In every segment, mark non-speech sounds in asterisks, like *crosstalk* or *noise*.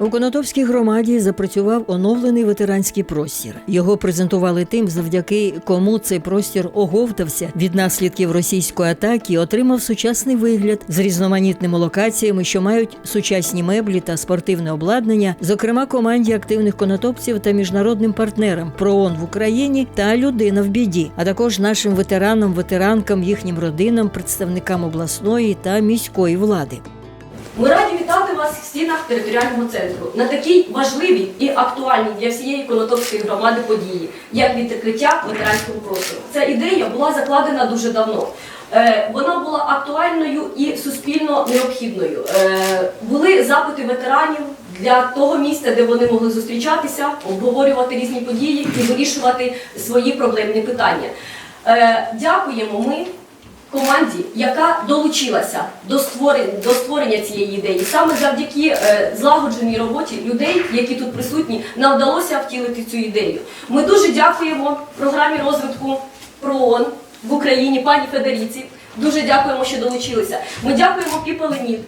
У Конотопській громаді запрацював оновлений ветеранський простір. Його презентували тим, завдяки кому цей простір оговтався від наслідків російської атаки, отримав сучасний вигляд з різноманітними локаціями, що мають сучасні меблі та спортивне обладнання, зокрема команді активних конотопців та міжнародним партнерам ПРООН в Україні та людина в біді, а також нашим ветеранам, ветеранкам, їхнім родинам, представникам обласної та міської влади. Ми раді вітати вас в стінах територіального центру на такій важливій і актуальній для всієї Конотопської громади події, як відкриття ветеранського простору. Ця ідея була закладена дуже давно. Е, Вона була актуальною і суспільно необхідною. Е, Були запити ветеранів для того місця, де вони могли зустрічатися, обговорювати різні події і вирішувати свої проблемні питання. Е, Дякуємо ми команді, яка долучилася до створення, до створення цієї ідеї. Саме завдяки е, злагодженій роботі людей, які тут присутні, нам вдалося втілити цю ідею. Ми дуже дякуємо програмі розвитку ПРООН в Україні, пані Федеріці. Дуже дякуємо, що долучилися. Ми дякуємо Піпеленіт.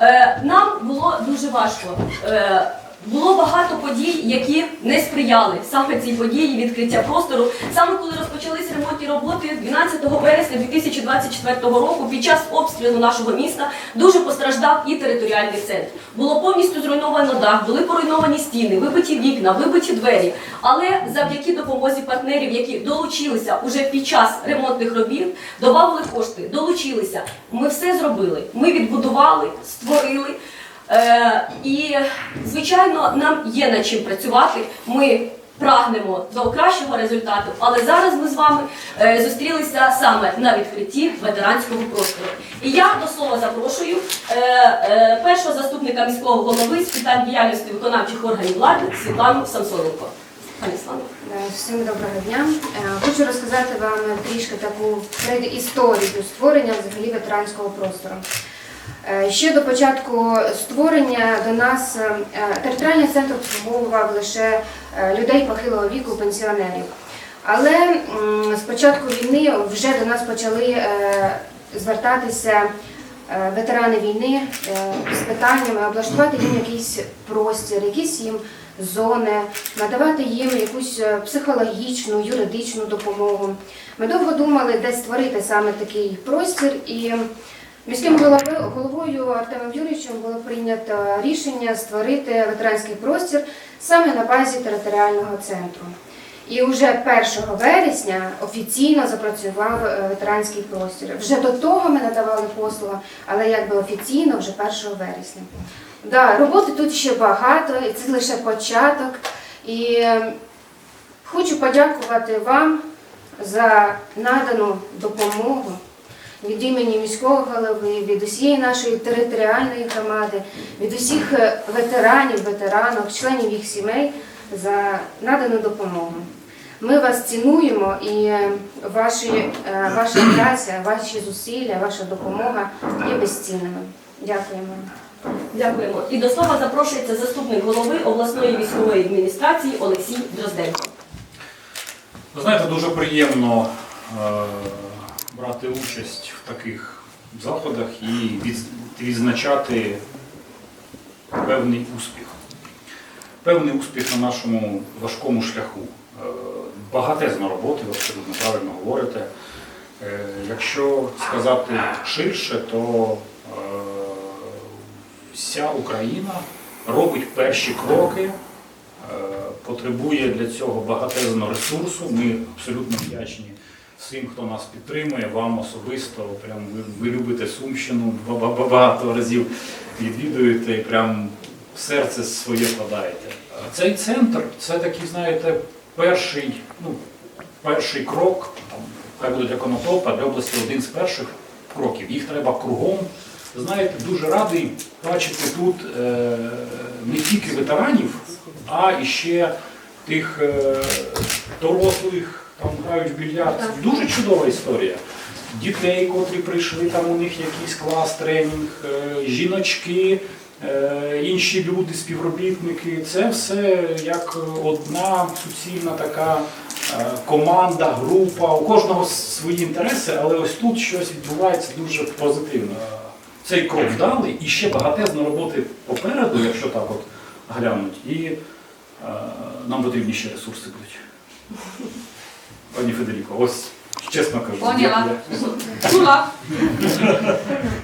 Е, нам було дуже важко. Е, було багато подій, які не сприяли саме цій події відкриття простору. Саме коли розпочались ремонтні роботи 12 вересня 2024 року, під час обстрілу нашого міста дуже постраждав і територіальний центр. Було повністю зруйновано дах, були поруйновані стіни, вибиті вікна, вибиті двері. Але завдяки допомозі партнерів, які долучилися уже під час ремонтних робіт, добавили кошти, долучилися. Ми все зробили. Ми відбудували, створили. Е, і, звичайно, нам є над чим працювати. Ми прагнемо до кращого результату, але зараз ми з вами е, зустрілися саме на відкритті ветеранського простору. І я до слова запрошую е, першого заступника міського голови з питань діяльності виконавчих органів влади Світлану Самсоненко. Пані Світлано. Всім доброго дня. Хочу розказати вам трішки таку предісторію створення взагалі ветеранського простору. Е, Ще до початку створення до нас е, територіальний центр обслуговував лише е, людей похилого віку, пенсіонерів. Але з початку війни вже до нас почали е, звертатися е, ветерани війни е, з питаннями облаштувати їм якийсь простір, якісь їм зони, надавати їм якусь е, психологічну, юридичну допомогу. Ми довго думали, де створити саме такий простір, і міським головою, Артемом Юрійовичем було прийнято рішення створити ветеранський простір саме на базі територіального центру. І вже 1 вересня офіційно запрацював е, ветеранський простір. Вже до того ми надавали послугу, але якби офіційно вже 1 вересня. Да, роботи тут ще багато, і це лише початок. І е, хочу подякувати вам за надану допомогу від імені міського голови, від усієї нашої територіальної громади, від усіх е, ветеранів, ветеранок, членів їх сімей за надану допомогу. Ми вас цінуємо і е, ваші, е, ваша праця, ваші зусилля, ваша допомога є безцінними. Дякуємо. Дякуємо. І до слова запрошується заступник голови обласної військової адміністрації Олексій Дрозденко. Ви знаєте, дуже приємно брати участь в таких заходах і відзначати певний успіх. Певний успіх на нашому важкому шляху. Е, багатезна роботи, ви абсолютно правильно говорите. Е, якщо сказати ширше, то е, вся Україна робить перші кроки потребує для цього багатезного ресурсу. Ми абсолютно вдячні всім, хто нас підтримує, вам особисто. Прям ви, ви любите Сумщину, ба- ба- ба- багато разів відвідуєте і прям серце своє вкладаєте. А Цей центр це такий, знаєте, перший, ну, перший крок, там, хай буде для Конотопа, для області один з перших кроків. Їх треба кругом. Знаєте, дуже радий бачити тут е, не тільки ветеранів, а і ще тих е, дорослих, там грають в більярд. Дуже чудова історія. Дітей, котрі прийшли, там у них якийсь клас, тренінг, е, жіночки, е, інші люди, співробітники. Це все як одна суцільна така е, команда, група. У кожного свої інтереси, але ось тут щось відбувається дуже позитивно. Цей крок вдалий і ще багатезно роботи попереду, якщо так от глянуть. І е, нам потрібні ще ресурси будуть. Пані Федеріко, ось чесно кажу. Поняла. Чула.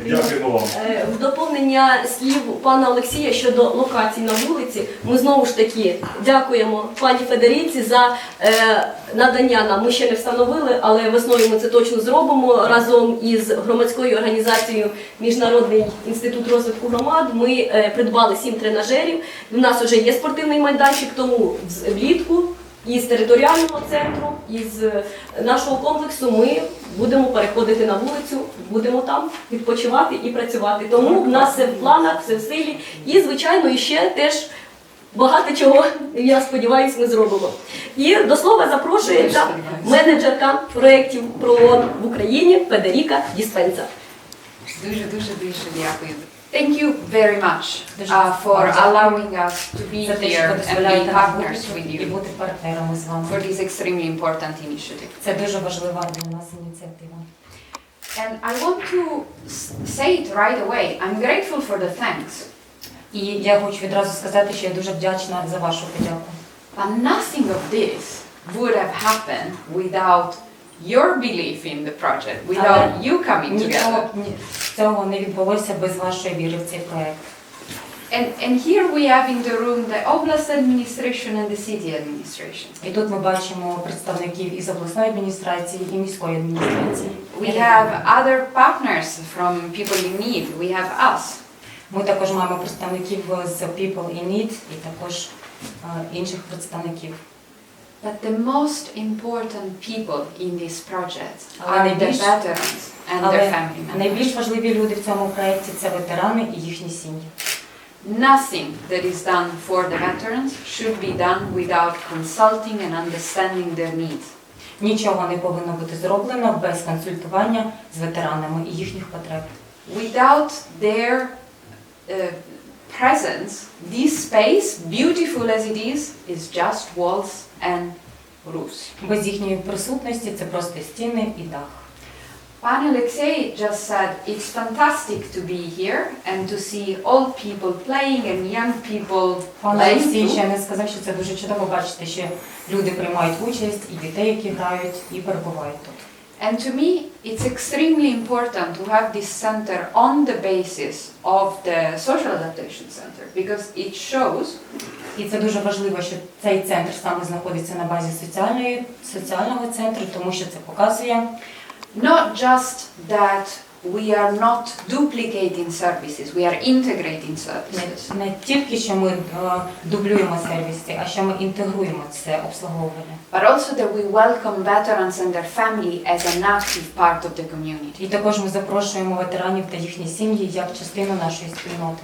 Дякуємо вам. Е, В доповнення слів пана Олексія щодо локацій на вулиці, ми знову ж таки дякуємо пані Федеріці за е, надання нам. Ми ще не встановили, але весною ми це точно зробимо разом із громадською організацією Міжнародний інститут розвитку громад. Ми е, придбали сім тренажерів. У нас вже є спортивний майданчик, тому з- із територіального центру, із е, нашого комплексу ми будемо переходити на вулицю, будемо там відпочивати і працювати. Тому в нас все в планах, все в силі. І, звичайно, іще теж багато чого, я сподіваюся, ми зробимо. І до слова запрошується менеджерка проєктів ПРООН в Україні Федеріка Діспенса. Дуже, дуже, дуже дякую. Thank you very much Дуже uh, for дякую. allowing us to be за те, що here ви and дозволяєте be нам partners бути with тут і you бути партнерами з вами. for this extremely important initiative. Це дуже важлива для нас ініціатива. And I want to s- say it right away. I'm grateful for the thanks, І я хочу відразу сказати, що я дуже вдячна за вашу подяку. but nothing of this would have happened without your belief in the project, without Але you coming Нічого together. ні- цього не відбулося без вашої віри в цей проект. And, and here we have in the room the Oblast administration and the city administration. І тут ми бачимо представників із обласної адміністрації і міської адміністрації. We have other partners from People in Need. We have us. Ми також маємо представників з People in Need і також е, інших представників. But the most important people in this project Але are the найбільш- veterans and their Але family members. найбільш важливі люди в цьому проєкті це ветерани і їхні сім'ї. Nothing that is done for the veterans should be done without consulting and understanding their needs. Нічого не повинно бути зроблено без консультування з ветеранами і їхніх потреб. Without their uh, presence, this space, beautiful as it is, is just walls and roofs. Без їхньої присутності це просто стіни і дах. Pan Alexei just said it's fantastic to be here and to see old people playing and young people Пан playing Олексій too. ще не сказав, що це дуже чудово бачити, що люди приймають участь, і дітей, які грають, і перебувають тут. And to me, it's extremely important to have this center on the basis of the social adaptation center because it shows І це дуже важливо, що цей центр саме знаходиться на базі соціальної соціального центру, тому що це показує not just that we are not duplicating services, we are integrating services. не, не тільки що ми е, дублюємо сервіси, а що ми інтегруємо це обслуговування. But also that we welcome veterans and their family as an active part of the community. І також ми запрошуємо ветеранів та їхні сім'ї як частину нашої спільноти.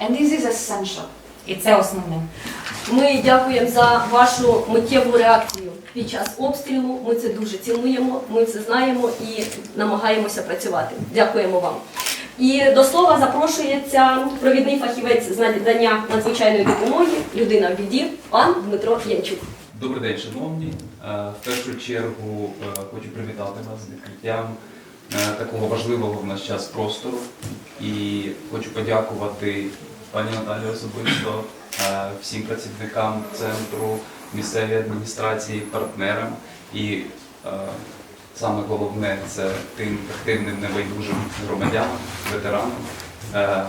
And this is essential. І це основне. Ми дякуємо за вашу миттєву реакцію під час обстрілу. Ми це дуже цінуємо, ми це знаємо і намагаємося працювати. Дякуємо вам. І до слова запрошується провідний фахівець з надання надзвичайної допомоги, людина в біді, пан Дмитро Янчук. Добрий день, шановні. Е, В першу чергу е, хочу привітати вас з відкриттям е, такого важливого в наш час простору. І хочу подякувати пані Наталі особисто, е, всім працівникам центру, місцевій адміністрації, партнерам. І е, саме головне це тим активним небайдужим громадянам, ветеранам. е,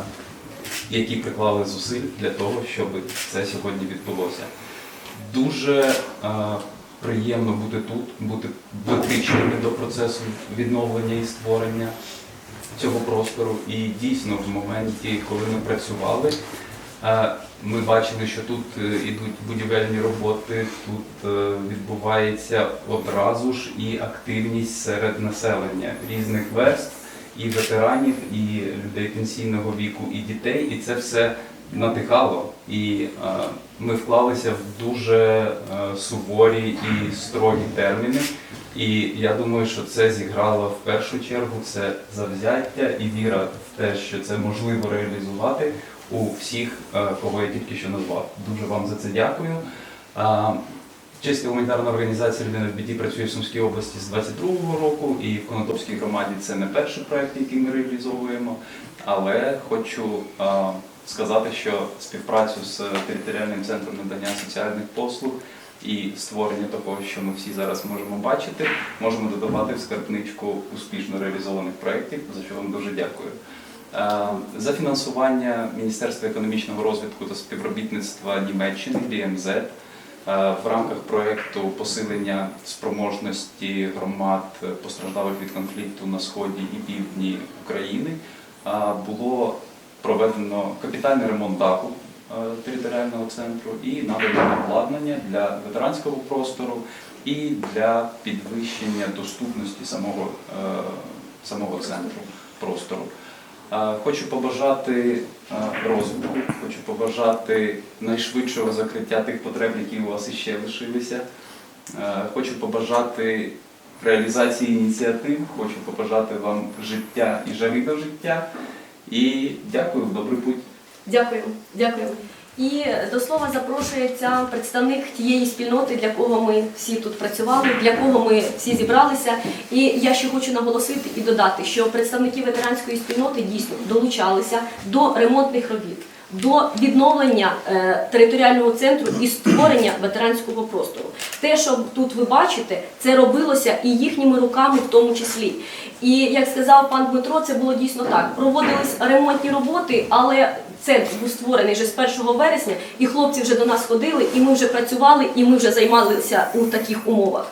Які приклали зусиль для того, щоб це сьогодні відбулося. Дуже приємно бути тут, бути дотичними до процесу відновлення і створення цього простору. І дійсно, в моменті, коли ми працювали, е, ми бачили, що тут е, ідуть будівельні роботи, тут е, відбувається одразу ж і активність серед населення різних верств, і ветеранів, і людей пенсійного віку, і дітей, і це все надихало. І ми вклалися в дуже суворі і строгі терміни. І я думаю, що це зіграло в першу чергу це завзяття і віра в те, що це можливо реалізувати у всіх, е, кого я тільки що назвав. Дуже вам за це дякую. Чеська гуманітарна організація Людина в біді працює в Сумській області з 22-го року, і в Конотопській громаді це не перший проект, який ми реалізовуємо. Але хочу сказати, що співпрацю з територіальним центром надання соціальних послуг і створення того, що ми всі зараз можемо бачити, можемо додавати в скарбничку успішно реалізованих проєктів, за що вам дуже дякую. Е, За фінансування Міністерства економічного розвитку та співробітництва Німеччини BMZ е, в рамках проєкту посилення спроможності громад е, постраждалих від конфлікту на сході і півдні України було проведено капітальний ремонт даху територіального центру і надано обладнання для ветеранського простору і для підвищення доступності самого, е, самого центру простору. Е, Хочу побажати е, розвитку, хочу побажати найшвидшого закриття тих потреб, які у вас іще лишилися. Е, Хочу побажати реалізації ініціатив, хочу побажати вам життя і жари до життя. І дякую, добрий путь. Дякую, дякую. І до слова запрошується представник тієї спільноти, для кого ми всі тут працювали, для кого ми всі зібралися. І я ще хочу наголосити і додати, що представники ветеранської спільноти дійсно долучалися до ремонтних робіт, до відновлення е, територіального центру і створення ветеранського простору. Те, що тут ви бачите, це робилося і їхніми руками в тому числі. І як сказав пан Дмитро, це було дійсно так. Проводились ремонтні роботи, але центр був створений вже з 1 вересня, і хлопці вже до нас ходили, і ми вже працювали, і ми вже займалися у таких умовах.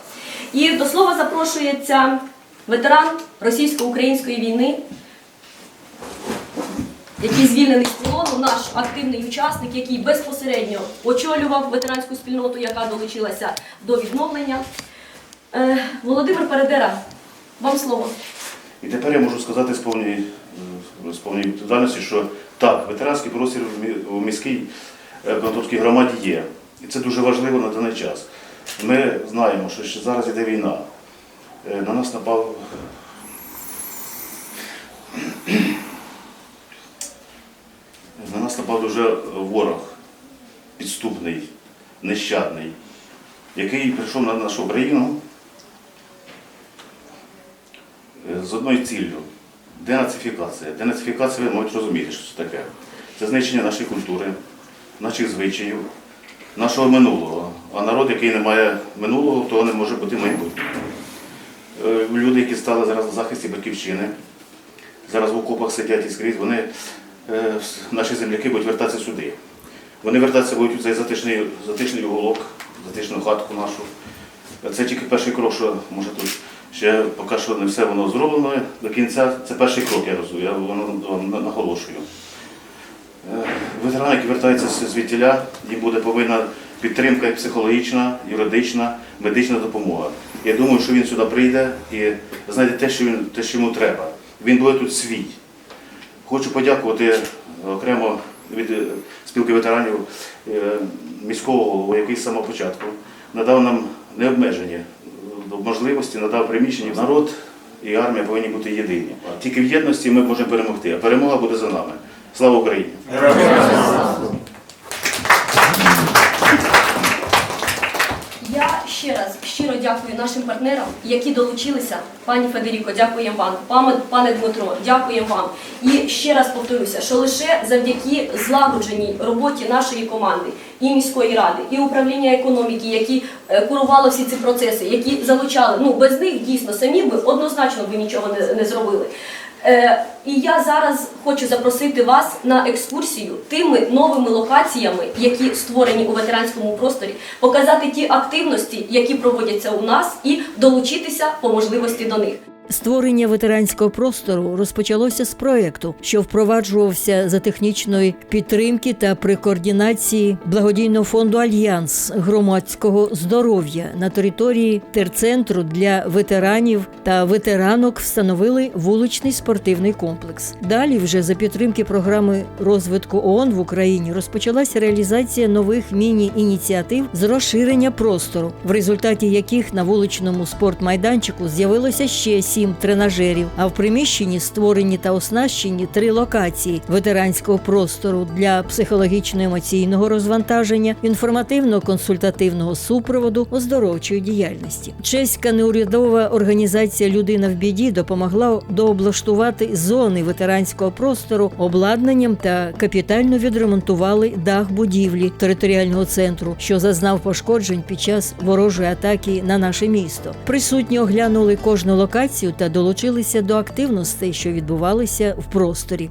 І до слова запрошується ветеран російсько-української війни, який звільнений з полону, наш активний учасник, який безпосередньо очолював ветеранську спільноту, яка долучилася до відновлення. Е, Володимир Передера, вам слово. І тепер я можу сказати з повній, відповідальності, що так, ветеранський простір у міській е, Конотопській громаді є. І це дуже важливо на даний час. Ми знаємо, що зараз іде війна. Е, На нас напав. *clears throat* На нас напав дуже ворог підступний, нещадний, який прийшов на нашу країну Е, з одною ціллю. Денацифікація. Денацифікація, ви можете розуміти, що це таке. Це знищення нашої культури, наших звичаїв, нашого минулого. А народ, який не має минулого, того не може бути майбутнього. Е, Люди, які стали зараз на захисті батьківщини, зараз в окопах сидять і скрізь, вони, е, наші земляки будуть вертатися сюди. Вони вертатися будуть у цей затишний, затишний уголок, затишну хатку нашу. Це тільки перший крок, що може тут ще поки що не все воно зроблено до кінця. Це перший крок, я розумію, я воно наголошую. Е, Ветерани, які вертаються з- звідтіля, їм буде повинна підтримка психологічна, юридична, медична допомога. Я думаю, що він сюди прийде і знайде те, що, він, те, що йому треба. Він буде тут свій. Хочу подякувати окремо від е, спілки ветеранів е, міського голову, який з самого початку надав нам необмежені е, можливості, надав приміщення. Народ і армія повинні бути єдині. Тільки в єдності ми можемо перемогти, а перемога буде за нами. Слава Україні! Я ще раз щиро дякую нашим партнерам, які долучилися. Пані Федеріко, дякуємо вам. Пане, пане Дмитро, дякуємо вам. І ще раз повторюся, що лише завдяки злагодженій роботі нашої команди і міської ради, і управління економіки, які е, курували всі ці процеси, які залучали. Ну без них дійсно самі би однозначно би нічого не, не зробили. Е, і я зараз хочу запросити вас на екскурсію тими новими локаціями, які створені у ветеранському просторі, показати ті активності, які проводяться у нас, і долучитися по можливості до них. Створення ветеранського простору розпочалося з проекту, що впроваджувався за технічної підтримки та при координації благодійного фонду Альянс громадського здоров'я на території терцентру для ветеранів та ветеранок встановили вуличний спортивний комплекс. Далі, вже за підтримки програми розвитку ООН в Україні, розпочалася реалізація нових міні-ініціатив з розширення простору, в результаті яких на вуличному спортмайданчику з'явилося ще сім сім тренажерів. А в приміщенні створені та оснащені три локації ветеранського простору для психологічно-емоційного розвантаження, інформативно-консультативного супроводу, оздоровчої діяльності. Чеська неурядова організація Людина в біді допомогла дооблаштувати зони ветеранського простору обладнанням та капітально відремонтували дах будівлі територіального центру, що зазнав пошкоджень під час ворожої атаки на наше місто. Присутні оглянули кожну локацію та долучилися до активностей, що відбувалися в просторі.